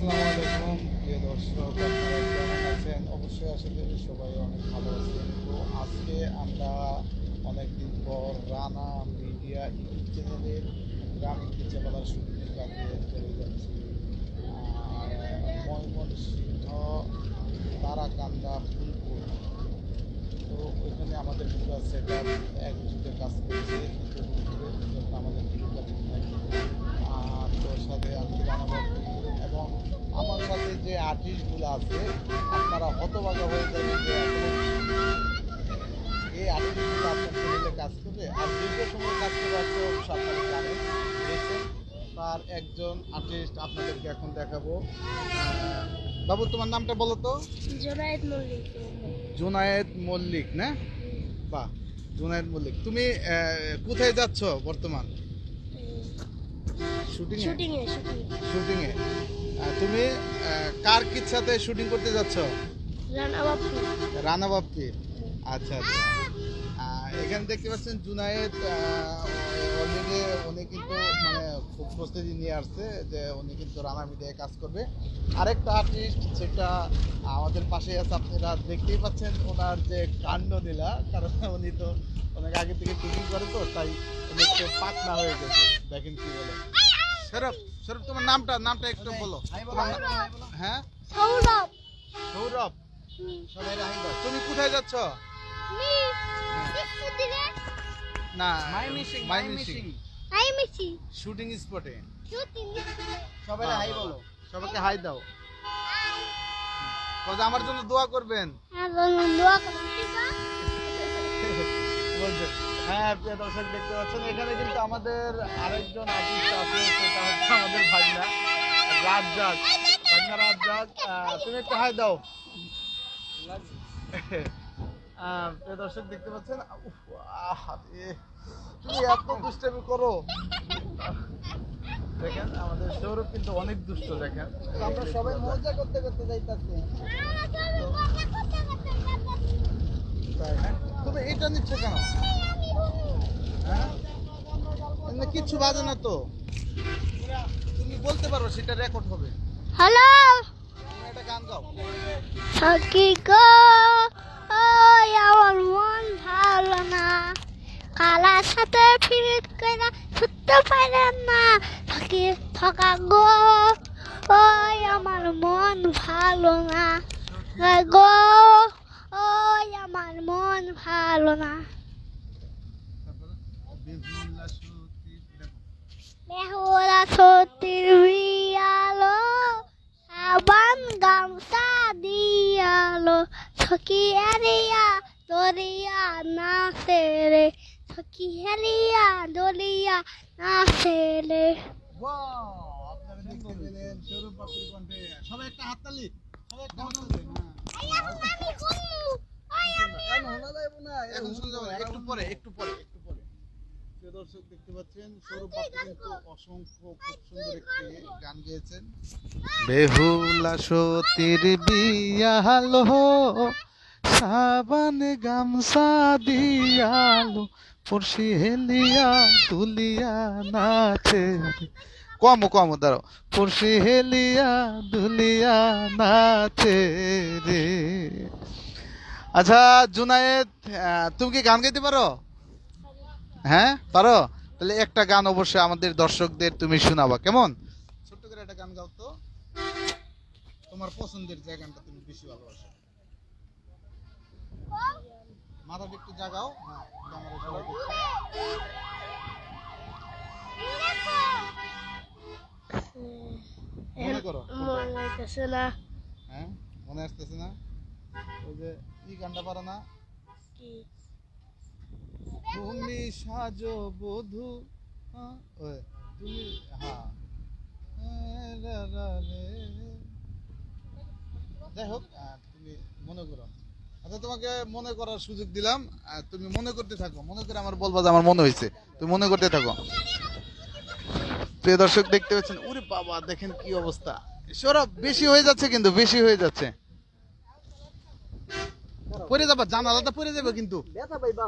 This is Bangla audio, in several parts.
আসসালামু আলাইকুম প্রিয় দর্শক কেমন আছেন অবশ্যই আশা করি সবাই অনেক ভালো আছেন তো আজকে আমরা অনেকদিন পর রানা মিডিয়া ইউটিউব চ্যানেলের গ্রামীণ পিচাপালার শুটিংয়ের কাজে চলে যাচ্ছি ময়মনসিংহ তারাকান্দা ফুলপুর তো ওইখানে আমাদের পুরো সেট আপ একজুটে কাজ করছে যখন আমাদের আর তোর সাথে আমি যে আর্টিস্টগুলো আছে আপনারা হতবাগা হয়ে যাবেন যে এই আর্টিস্টগুলো আপনার চ্যানেলে কাজ করবে। আর দীর্ঘ সময় কাজ করে আসছে আপনারা জানেন দেখছেন। তার একজন আর্টিস্ট আপনাদেরকে এখন দেখাবো। বাবু তোমার নামটা বলো তো? জোনায়েদ মল্লিক। জুনায়েদ মল্লিক না? বাহ জুনায়েদ মল্লিক। তুমি কোথায় যাচ্ছ বর্তমান? শুটিং শুটিং এ শুটিং শুটিং এ তুমি কার সাথে শুটিং করতে যাচ্ছ? রানা বাপু রানা বাপ্পি আচ্ছা আচ্ছা। এখানে দেখতে পাচ্ছেন জুনায়েদ অলরেডি উনি কিন্তু মানে খুব প্রস্তুতি নিয়ে আসছে যে উনি কিন্তু রানা মিডিয়ায় কাজ করবে। আরেকটা আর্টিস্ট সেটা আমাদের পাশে আছে আপনারা দেখতেই পাচ্ছেন ওনার যে কাণ্ড নীলা কারণ উনি তো অনেক আগে থেকে শুটিং করে তো তাই উনি একটু পাকনা হয়ে গেছে। দেখেন কি বলে। সরব সরব তোমার নামটা নামটা একটু বলো। হ্যাঁ? সৌরভ। সৌরভ? সবাই তুমি কোথায় যাচ্ছ? না মাইমিসিং, মাইমিসিং মাইমিসিং। শুটিং স্পটে। শুটিং সবাই হাই বলো। সবাইকে হাই দাও। কথা আমার জন্য দোয়া করবেন। দোয়া করুন বলছে হ্যাঁ প্রিয় দর্শক দেখতে পাচ্ছেন এখানে কিন্তু আমাদের আরেকজন আর্টিস্ট আছে সেটা হচ্ছে আমাদের ভাগনা রাজ্জাক ভাগনা রাজ্জাক আহ, তুমি একটু হাই দাও। প্রিয় দর্শক দেখতে পাচ্ছেন তুমি এত দুষ্টামি করো। দেখেন আমাদের সৌরভ কিন্তু অনেক দুষ্ট দেখেন। আমরা সবাই মজা করতে করতে যাইতাছি। তাই না? তুমি এটা নিচ্ছ কেন? হ্যাঁ? কিচ্ছু বাজে না তো। তুমি বলতে পারো সেটা রেকর্ড হবে। হ্যালো? তুমি একটা গান গাও। সখী গো ওই আমার মন ভালো না। কালার সাথে ফিরিত করে ছুটতে পারেন না। থাকি থাকা গো ওই আমার মন ভালো না। গো ওই আমার মন ভালো না। বেহুলা সতীর বিয়ালো সাবান গামছা দিয়ালো সখী হেরিয়া দরিয়া নাচে রে। সখী হেরিয়া দরিয়া নাচে রে সবাই একটা হাততালি সবাই একটা হাততালি। গান গেয়েছেন বেহুলা সতীর বিয়ালো সাবান গামছা দিয়ালো পড়শি হেলিয়া তুলিয়া নাচে। কম কম, দাঁড়াও। পড়শি হেলিয়া দুলিয়া নাচে রে। আচ্ছা জুনায়েদ তুমি কি গান গাইতে পারো? হ্যাঁ পারো? তাহলে একটা গান অবশ্যই আমাদের দর্শকদের তুমি শোনাবা, কেমন? ছোট্ট করে একটা গান গাও তো। তোমার পছন্দের যে গানটা তুমি বেশি ভালোবাসো। মাথাটা একটু জাগাও। হ্যাঁ। মনে করো। মন না। হ্যাঁ? মনে আসতেছে না? ওই যে কি গানটা পারো না? কি? তুমি সাজো বধু হ্যাঁ, তুমি হ্যাঁ। যাই হোক তুমি মনে করো। আচ্ছা তোমাকে মনে করার সুযোগ দিলাম। তুমি মনে করতে থাকো। মনে করে আমার বলবা যে আমার মনে হয়েছে। তুমি মনে করতে থাকো। প্রিয় দর্শক দেখতে পাচ্ছেন ওরে বাবা দেখেন কি অবস্থা। সৌরভ বেশি হয়ে যাচ্ছে কিন্তু বেশি হয়ে যাচ্ছে। পরে যাবা জানালাটা পরে যাবে কিন্তু। পাইবা।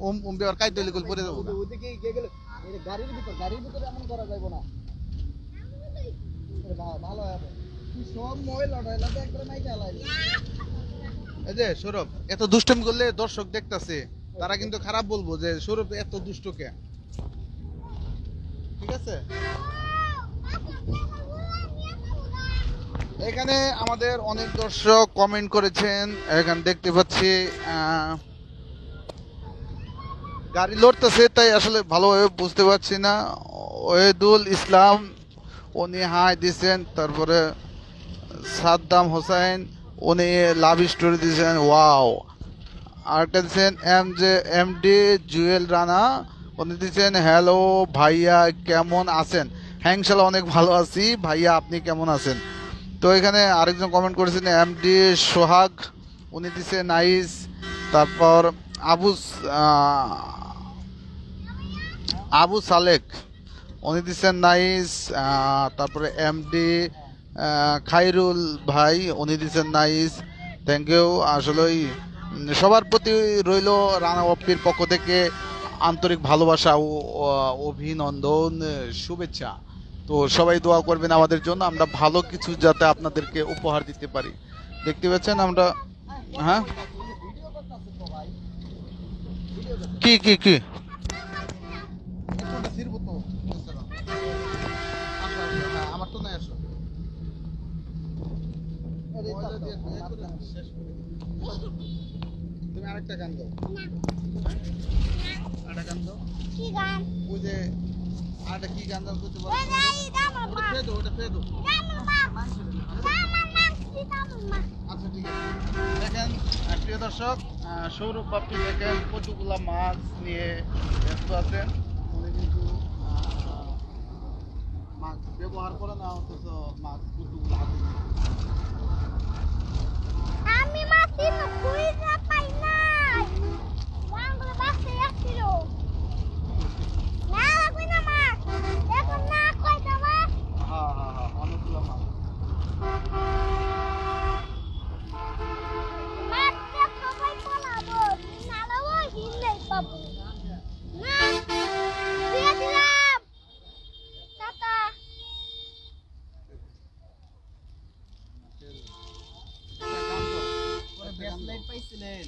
ওম ওম বেওয়ার কাইতে লিকুল পরে যাব ওদিকে গিয়ে গেলে এই যে গাড়ির ভিতর গাড়ির ভিতরে এমন করা যাইব না। এটা ভা- সব ময়লা টয়লা একবারে নাই চালাই এই যে সৌরভ এত দুষ্টমি করলে দর্শক দেখতাছে তারা কিন্তু খারাপ বলব যে সৌরভ এত দুষ্ট কে? ঠিক আছে? এখানে আমাদের অনেক দর্শক কমেন্ট করেছেন। এখানে দেখতে পাচ্ছি গাড়ি লড়তেছে তাই আসলে ভালোভাবে বুঝতে পারছি না। ওয়েদুল ইসলাম উনি হাই দিছেন তারপরে সাদ্দাম হোসেন উনি লাভ স্টোরি দিয়েছেন ওয়াও দিচ্ছেন এম যে এম ডি জুয়েল রানা। দিচ্ছেন, হ্যালো ভাইয়া, কেমন আছেন? হ্যাঁ ইনশাল্লাহ অনেক ভালো আছি। ভাইয়া, আপনি কেমন আছেন? তো এখানে আরেকজন কমেন্ট করেছেন এম ডি সোহাগ। উনি দিচ্ছে নাইস তারপর আবু আবু সালেক। উনি দিচ্ছেন নাইস তারপরে এম ডি খাইরুল ভাই, উনি দিচ্ছেন নাইস থ্যাংক ইউ আসলেই সবার প্রতি রইল রানা অপ্পির পক্ষ থেকে আন্তরিক ভালোবাসা ও অভিনন্দন শুভেচ্ছা। তো সবাই দোয়া করবেন আমাদের জন্য। আমরা ভালো কিছু যাতে আপনাদেরকে উপহার দিতে পারি। দেখতে পাচ্ছেন আমরা হ্যাঁ? কি কি কি? তুমি আরেকটা গান দাও আরেকটা গান দাও কি গান? ওই যে আরেকটা কি গান দাও করতে পারো ওটা ওটা আচ্ছা ঠিক আছে। দেখেন প্রিয় দর্শক সৌরভ বাপ্পি দেখেন কতগুলা মাছ নিয়ে ব্যস্ত আছেন। উনি কিন্তু মাছ ব্যবহার করে না অথচ মাছ কতগুলো হাতে। আমি মাছি খুঁজে পাইছিলেন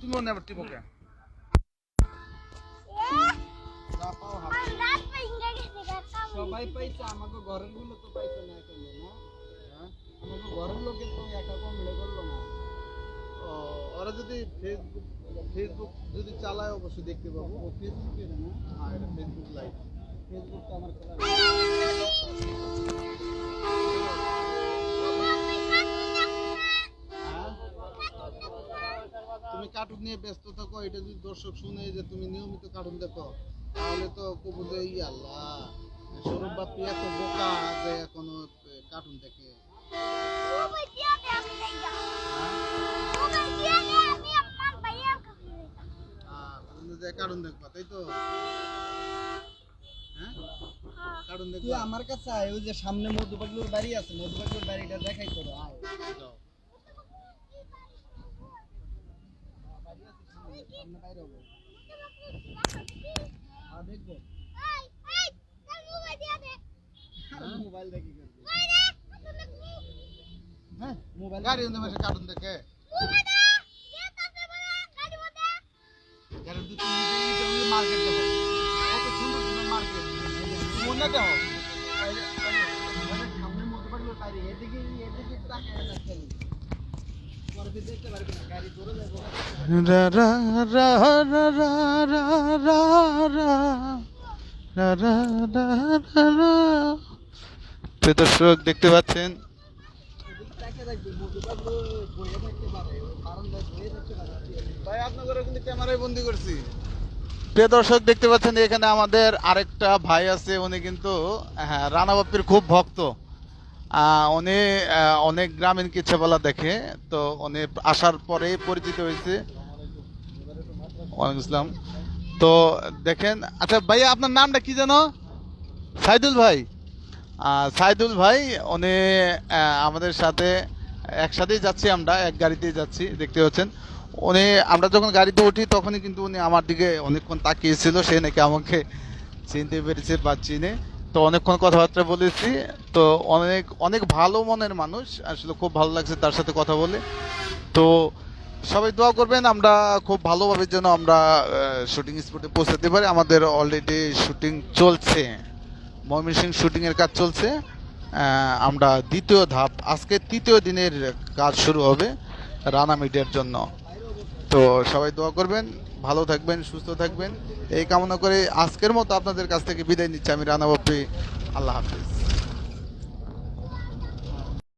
তুমি নেবার টিপকে। সবাই পাইছে আমাকে ঘরেরগুলো তো পাইছে না এখন না? আমাকে ঘরের লোকে তো একা কমলে করল না। ওরা যদি ফেসবুক ফেসবুক যদি চালায় অবশ্যই দেখতে পাবো। ও ফেসবুকে না? এটা ফেসবুক লাইভ ফেসবুক তো আমার খোলা হ্যাঁ? তুমি কার্টুন নিয়ে ব্যস্ত থাকো এটা যদি দর্শক শুনে যে তুমি নিয়মিত কার্টুন দেখো তাহলে তো কবু যে আল্লাহ সৌরভ এত বোকা যে কোনো কার্টুন দেখে। দেখবা তাই তো? হ্যাঁ? কার্টুন দেখবা? আমার কাছে আয় ওই যে সামনে মধুবাগুলোর বাড়ি আছে মধুবাগুলোর বাড়িটা দেখাই করো আয়। বাইরে দেখব। মোবাইল দেখি করবি কই রে তুমি হ্যাঁ মোবাইল গাড়ি অন্য মাসে কার্টুন দেখে মোবাইল দে দিয়ে তাতে বলে গাড়ি দুটো মার্কেট দেখো কত সুন্দর সুন্দর মার্কেট মনে দেখো সামনে মধুবাগলুর বাড়ি এদিকে এদিকে তাকায় না খেলি দেখতে পারবি না গাড়ি ধরে যাব রা রা রা রা রা রা রা রা রা রা রা রা রা। প্রিয় দর্শক, দেখতে পাচ্ছেন? পারে পারে প্রিয় দর্শক, দেখতে পাচ্ছেন এখানে আমাদের আরেকটা ভাই আছে, উনি কিন্তু হ্যাঁ রানা বাপ্পির খুব ভক্ত। উনি অনেক গ্রামীণ কিচ্ছাপালা দেখে, তো উনি আসার পরেই পরিচিত হয়েছে। ওয়ালাইকুম আসসালাম। তো দেখেন আচ্ছা ভাইয়া, আপনার নামটা কি জানো সাইদুল ভাই। সাইদুল ভাই, উনি আমাদের সাথে, একসাথেই যাচ্ছি আমরা, এক গাড়িতেই যাচ্ছি, দেখতে পাচ্ছেন। উনি, আমরা যখন গাড়িতে উঠি, তখনই কিন্তু উনি আমার দিকে অনেকক্ষণ তাকিয়েছিল, সে নাকি আমাকে চিনতে পেরেছে বা চিনে। তো অনেকক্ষণ কথাবার্তা বলেছি। তো অনেক অনেক ভালো মনের মানুষ, আসলে খুব ভালো লাগছে তার সাথে কথা বলে। তো সবাই দোয়া করবেন, আমরা খুব ভালোভাবে যেন আমরা শুটিং স্পটে পৌঁছাতে পারি। আমাদের অলরেডি শুটিং চলছে। ময়মনসিং শুটিংয়ের কাজ চলছে। আমরা দ্বিতীয় ধাপ, আজকে তৃতীয় দিনের কাজ শুরু হবে রানা মিডিয়ার জন্য। তো সবাই দোয়া করবেন, ভালো থাকবেন, সুস্থ থাকবেন। এই কামনা করে আজকের মতো আপনাদের কাছ থেকে বিদায় নিচ্ছি আমি রানা বাপ্পি। আল্লাহ হাফিজ।